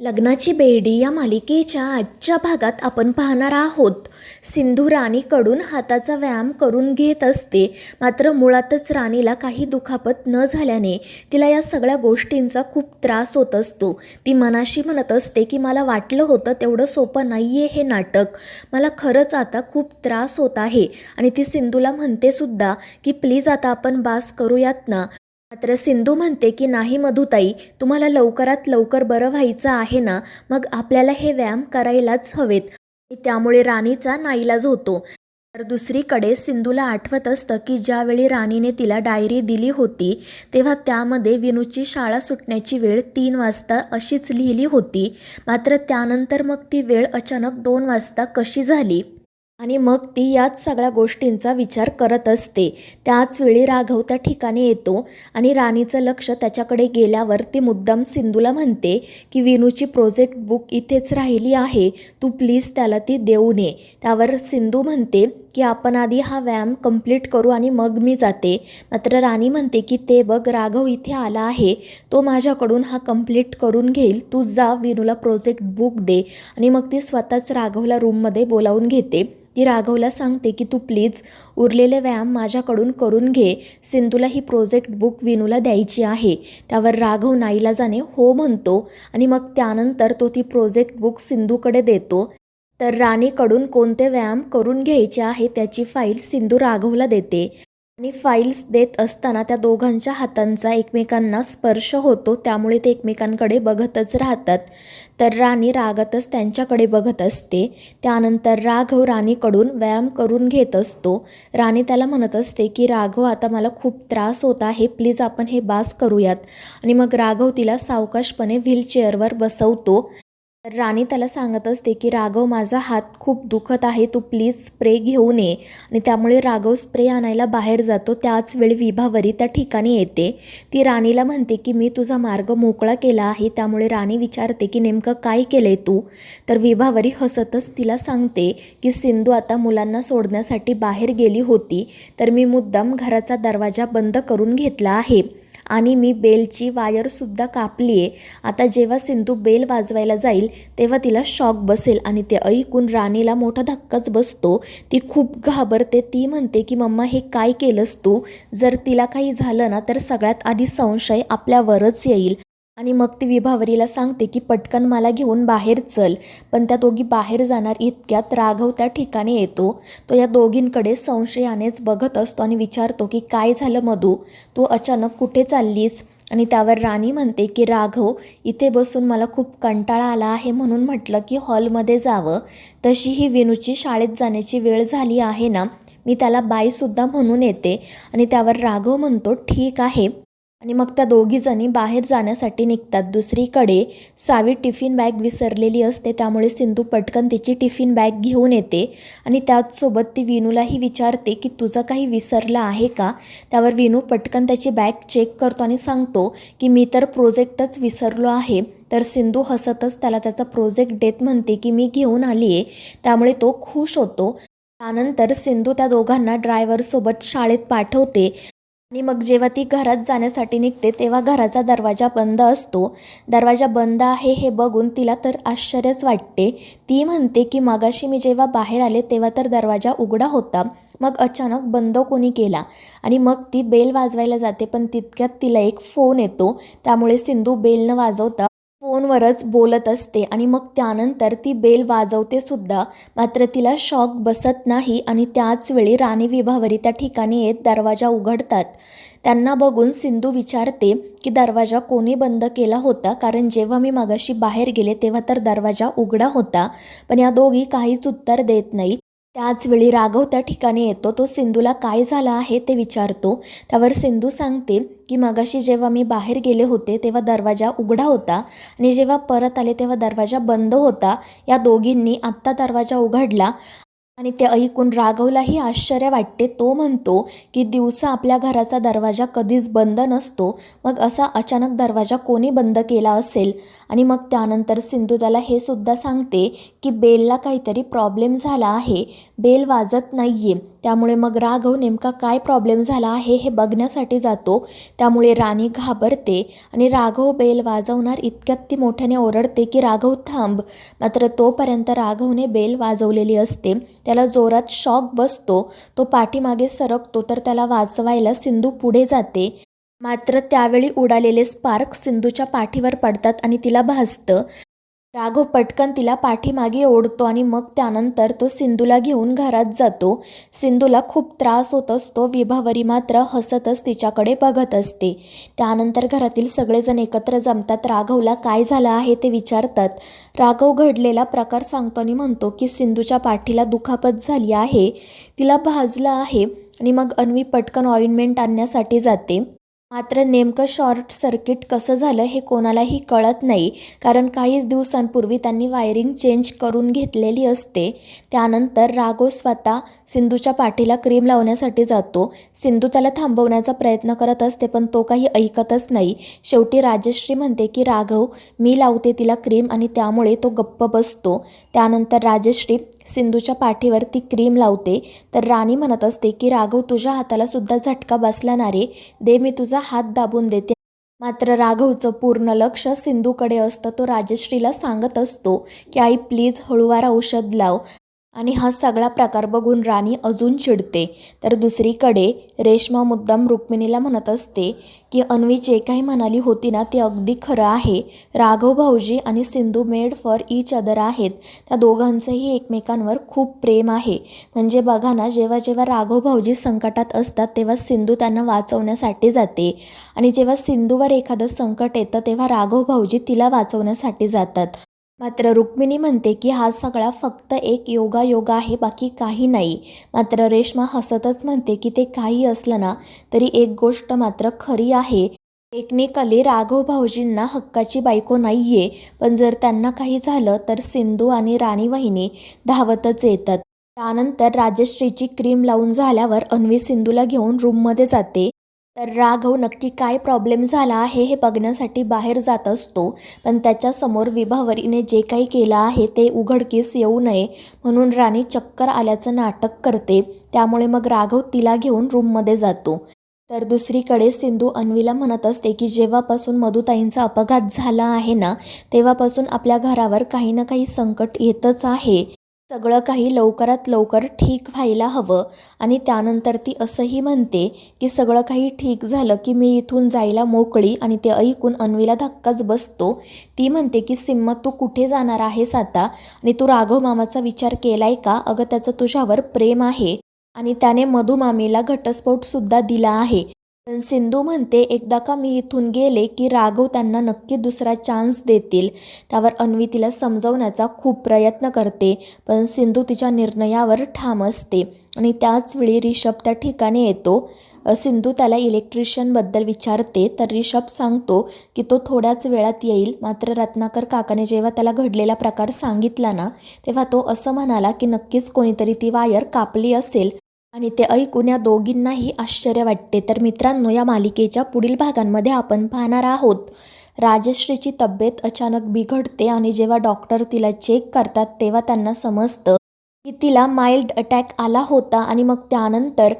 लग्नाची बेडी या मालिकेच्या आजच्या भागात आपण पाहणार आहोत. सिंधू राणीकडून हाताचा व्यायाम करून घेत असते. मात्र मुळातच राणीला काही दुखापत न झाल्याने तिला या सगळ्या गोष्टींचा खूप त्रास होत असतो. ती मनाशी म्हणत असते की मला वाटलं होतं तेवढं सोपं नाही आहे हे नाटक. मला खरंच आता खूप त्रास होत आहे. आणि ती सिंधूला म्हणते सुद्धा की प्लीज आता आपण बास करूयात ना. मात्र सिंधू म्हणते की नाही मधुताई तुम्हाला लवकरात लवकर बरं व्हायचं आहे ना? मग आपल्याला हे व्यायाम करायलाच हवेत. त्यामुळे राणीचा नाईलाज होतो. तर दुसरीकडे सिंधूला आठवत असतं की ज्यावेळी राणीने तिला डायरी दिली होती तेव्हा त्यामध्ये विनूची शाळा सुटण्याची वेळ तीन वाजता अशीच लिहिली होती. मात्र त्यानंतर मग ती वेळ अचानक दोन वाजता कशी झाली? आणि मग ती याच सगळ्या गोष्टींचा विचार करत असते. त्याच वेळी राघव त्या ठिकाणी येतो आणि राणीचं लक्ष त्याच्याकडे गेल्यावर ती मुद्दाम सिंधूला म्हणते की विनूची प्रोजेक्ट बुक इथेच राहिली आहे. तू प्लीज त्याला ती देऊ नये. त्यावर सिंधू म्हणते की आपण आधी हा व्यायाम कंप्लीट करू आणि मग मी जाते. मात्र राणी म्हणते की ते बघ राघव इथे आला आहे. तो माझ्याकडून हा कंप्लीट करून घेईल. तू जा विनूला प्रोजेक्ट बुक दे. आणि मग ती स्वतःच राघवला रूममध्ये बोलावून घेते. ती राघवला सांगते की तू प्लीज उरलेले व्यायाम माझ्याकडून करून घे. सिंधूला ही प्रोजेक्ट बुक विनूला द्यायची आहे. त्यावर राघव नाईला जाणे हो म्हणतो आणि मग त्यानंतर तो ती प्रोजेक्ट बुक सिंधूकडे देतो. तर राणीकडून कोणते व्यायाम करून घ्यायचे आहे त्याची फाईल सिंधू राघवला देते. आणि फाईल्स देत असताना त्या दोघांच्या हातांचा एकमेकांना स्पर्श होतो त्यामुळे ते एकमेकांकडे बघतच राहतात. तर राणी रागातच त्यांच्याकडे बघत असते. त्यानंतर राघव राणीकडून व्यायाम करून घेत असतो. राणी त्याला म्हणत असते की राघव आता मला खूप त्रास होत आहे प्लीज आपण हे बास करूयात. आणि मग राघव तिला सावकाशपणे व्हीलचेअरवर बसवतो. तर राणी त्याला सांगत असते की राघव माझा हात खूप दुखत आहे. तू प्लीज स्प्रे घेऊन ये आणि त्यामुळे राघव स्प्रे आणायला बाहेर जातो. त्याच वेळी विभावरी त्या ठिकाणी येते. ती राणीला म्हणते की मी तुझा मार्ग मोकळा केला आहे. त्यामुळे राणी विचारते की नेमकं काय केलंय तू? तर विभावरी हसतच तिला सांगते की सिंधू आता मुलांना सोडण्यासाठी बाहेर गेली होती. तर मी मुद्दाम घराचा दरवाजा बंद करून घेतला आहे. आणि मी बेलची वायरसुद्धा कापली आहे आता जेव्हा सिंधू बेल वाजवायला जाईल तेव्हा तिला शॉक बसेल आणि ते ऐकून राणीला मोठा धक्काच बसतो. ती खूप घाबरते. ती म्हणते की मम्मा हे काय केलंस तू? जर तिला काही झालं ना तर सगळ्यात आधी संशय आपल्यावरच येईल. आणि मग ती विभावरीला सांगते की पटकन मला घेऊन बाहेर चल. पण त्या दोघी बाहेर जाणार इतक्यात राघव त्या ठिकाणी येतो. तो या दोघींकडे संशयानेच बघत असतो आणि विचारतो की काय झालं मधू? तू अचानक कुठे चाललीस? आणि त्यावर राणी म्हणते की राघव इथे बसून मला खूप कंटाळा आला आहे म्हणून म्हटलं की हॉलमध्ये जावं. तशी ही विनूची शाळेत जाण्याची वेळ झाली आहे ना? मी त्याला बाईसुद्धा म्हणून येते. आणि त्यावर राघव म्हणतो ठीक आहे. आणि मग त्या दोघीजणी बाहेर जाण्यासाठी निघतात. दुसरीकडे सावी टिफिन बॅग विसरलेली असते त्यामुळे सिंधू पटकन तिची टिफिन बॅग घेऊन येते आणि त्याचसोबत ती विनूलाही विचारते की तुझं काही विसरलं आहे का? त्यावर विनू पटकन त्याची बॅग चेक करतो आणि सांगतो की मी तर प्रोजेक्टच विसरलो आहे. तर सिंधू हसतच त्याला त्याचा प्रोजेक्ट देत म्हणते की मी घेऊन आली आहे त्यामुळे तो खुश होतो. त्यानंतर सिंधू त्या दोघांना ड्रायव्हरसोबत शाळेत पाठवते. आणि मग जेव्हा ती घरात जाण्यासाठी निघते तेव्हा घराचा दरवाजा बंद असतो. दरवाजा बंद आहे हे बघून तिला तर आश्चर्यच वाटते. ती म्हणते की मागाशी मी जेव्हा बाहेर आले तेव्हा तर दरवाजा उघडा होता. मग अचानक बंद कोणी केला? आणि मग ती बेल वाजवायला जाते पण तितक्यात तिला एक फोन येतो. त्यामुळे सिंधू बेल न वाजवता फोनवरच बोलत असते आणि मग त्यानंतर ती बेल वाजवते सुद्धा. मात्र तिला शॉक बसत नाही आणि त्याच वेळी राणी विभावरी त्या ठिकाणी येत दरवाजा उघडतात. त्यांना बघून सिंधू विचारते की दरवाजा कोणी बंद केला होता? कारण जेव्हा मी मगाशी बाहेर गेले तेव्हा तर दरवाजा उघडा होता. पण या दोघी काहीच उत्तर देत नाही त्याचवेळी राघव त्या ठिकाणी येतो. तो सिंधूला काय झालं आहे ते विचारतो. त्यावर सिंधू सांगते की मगाशी जेव्हा मी बाहेर गेले होते तेव्हा दरवाजा उघडा होता आणि जेव्हा परत आले तेव्हा दरवाजा बंद होता. या दोघींनी आत्ता दरवाजा उघडला. आणि ते ऐकून राघवलाही आश्चर्य वाटते. तो म्हणतो की दिवसा आपल्या घराचा दरवाजा कधीच बंद नसतो. मग असा अचानक दरवाजा कोणी बंद केला असेल? आणि मग त्यानंतर सिंधू त्याला हे सुद्धा सांगते की बेलला काहीतरी प्रॉब्लेम झाला आहे. बेल वाजत नाही आहे त्यामुळे मग राघव नेमका काय प्रॉब्लेम झाला आहे हे बघण्यासाठी जातो. त्यामुळे राणी घाबरते आणि राघव बेल वाजवणार इतक्यात ती मोठ्याने ओरडते की राघव थांब. मात्र तोपर्यंत राघवने बेल वाजवलेली असते. त्याला जोरात शॉक बसतो तो पाठीमागे सरकतो तर त्याला वाचवायला सिंधू पुढे जाते. मात्र त्यावेळी उडालेले स्पार्क सिंधूच्या पाठीवर पडतात आणि तिला भासतं. राघव पटकन तिला पाठीमागे ओढतो आणि मग त्यानंतर तो सिंधूला घेऊन घरात जातो. सिंधूला खूप त्रास होत असतो. विभावरी मात्र हसतच तिच्याकडे बघत असते. त्यानंतर घरातील सगळेजण एकत्र जमतात. राघवला काय झालं आहे ते विचारतात. राघव घडलेला प्रकार सांगतो आणि म्हणतो की सिंधूच्या पाठीला दुखापत झाली आहे. तिला भाजलं आहे आणि मग अन्वी पटकन ऑइंटमेंट आणण्यासाठी जाते. मात्र नेमकं शॉर्ट सर्किट कसं झालं हे कोणालाही कळत नाही. कारण काहीच दिवसांपूर्वी त्यांनी वायरिंग चेंज करून घेतलेली असते. त्यानंतर राघव स्वतः सिंधूच्या पाठीला क्रीम लावण्यासाठी जातो. सिंधू त्याला थांबवण्याचा प्रयत्न करत असते पण तो काही ऐकतच नाही. शेवटी राजश्री म्हणते की राघव मी लावते तिला क्रीम आणि त्यामुळे तो गप्प बसतो. त्यानंतर राजश्री सिंधूच्या पाठीवर ती क्रीम लावते. तर राणी म्हणत असते की राघव तुझ्या हाताला सुद्धा झटका बसला ना रे. दे मी तुझा हात दाबून देते. मात्र राघवचं पूर्ण लक्ष सिंधूकडे असतं तो राजश्रीला सांगत असतो की आई प्लीज हळूवार औषध लाव. आणि हा सगळा प्रकार बघून राणी अजून चिडते. तर दुसरीकडे रेश्मा मुद्दाम रुक्मिणीला म्हणत असते की अन्वी जे काही म्हणाली होती ना ते अगदी खरं आहे. राघव भाऊजी आणि Sindhu made for each other आहेत. त्या दोघांचंही एकमेकांवर खूप प्रेम आहे. म्हणजे बघा ना जेव्हा जेव्हा राघव भाऊजी संकटात असतात तेव्हा सिंधू त्यांना वाचवण्यासाठी जाते. आणि जेव्हा सिंधूवर एखादं संकट येतं तेव्हा राघव भाऊजी तिला वाचवण्यासाठी जातात. मात्र रुक्मिणी म्हणते की हा सगळा फक्त एक योगा योगा आहे बाकी काही नाही. मात्र रेश्मा हसतच म्हणते की ते काही असलं ना तरी एक गोष्ट मात्र खरी आहे. टेक्निकली राघव भाऊजींना हक्काची बायको नाही आहे पण जर त्यांना काही झालं तर सिंधू आणि राणी वहिनी धावतच येतात. त्यानंतर राजश्रीची क्रीम लावून झाल्यावर अन्वी सिंधूला घेऊन रूममध्ये जाते. तर राघव नक्की काय प्रॉब्लेम झाला आहे हे बघण्यासाठी बाहेर जात असतो. पण त्याच्यासमोर विभावरीने जे काही केलं आहे ते उघडकीस येऊ नये. म्हणून राणी चक्कर आल्याचं नाटक करते. त्यामुळे मग राघव तिला घेऊन रूममध्ये जातो. तर दुसरीकडे सिंधू अन्वीला म्हणत असते की जेव्हापासून मधुताईंचा अपघात झाला आहे ना तेव्हापासून आपल्या घरावर काही ना काही संकट येतच आहे. सगळं काही लवकरात लवकर ठीक व्हायला हवं आणि त्यानंतर ती असंही म्हणते की सगळं काही ठीक झालं की मी इथून जायला मोकळी आणि ते ऐकून अन्वीला धक्काच बसतो. ती म्हणते की सिम्मा तू कुठे जाणार आहेस आता? आणि तू राघव मामाचा विचार केलाय का? अगं त्याचं तुझ्यावर प्रेम आहे आणि त्याने मधुमामीला घटस्फोटसुद्धा दिला आहे. पण सिंधू म्हणते एकदा का मी इथून गेले की राघव त्यांना नक्की दुसरा चान्स देतील. त्यावर अन्वी तिला समजवण्याचा खूप प्रयत्न करते पण सिंधू तिच्या निर्णयावर ठाम असते आणि त्याचवेळी रिषभ त्या ठिकाणी येतो. सिंधू त्याला इलेक्ट्रिशियनबद्दल विचारते तर रिषभ सांगतो की तो थोड्याच वेळात येईल. मात्र रत्नाकर काकाने जेव्हा त्याला घडलेला प्रकार सांगितला ना तेव्हा तो असं म्हणाला की नक्कीच कोणीतरी ती वायर कापली असेल. आणि ते ऐकून या दोघींनाही आश्चर्य वाटते. तर मित्रांनो या मालिकेच्या पुढील भागांमध्ये आपण पाहणार आहोत. राजश्रीची तब्येत अचानक बिघडते आणि जेव्हा डॉक्टर तिला चेक करतात तेव्हा त्यांना समजतं की तिला माइल्ड अटॅक आला होता आणि मग त्यानंतर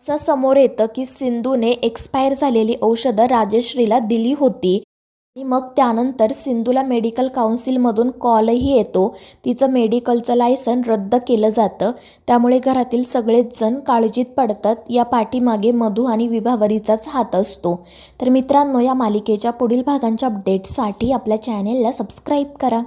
असं समोर येतं की सिंधूने एक्सपायर झालेली औषधं राजश्रीला दिली होती. आणि मग त्यानंतर सिंधूला मेडिकल काउन्सिलमधून कॉलही येतो. तिचं मेडिकलचं लायसन रद्द केलं जातं. त्यामुळे घरातील सगळेच जण काळजीत पडतात. या पाठीमागे मधू आणि विभावरीचाच हात असतो. तर मित्रांनो या मालिकेच्या पुढील भागांच्या अपडेट्ससाठी आपल्या चॅनेलला सबस्क्राईब करा.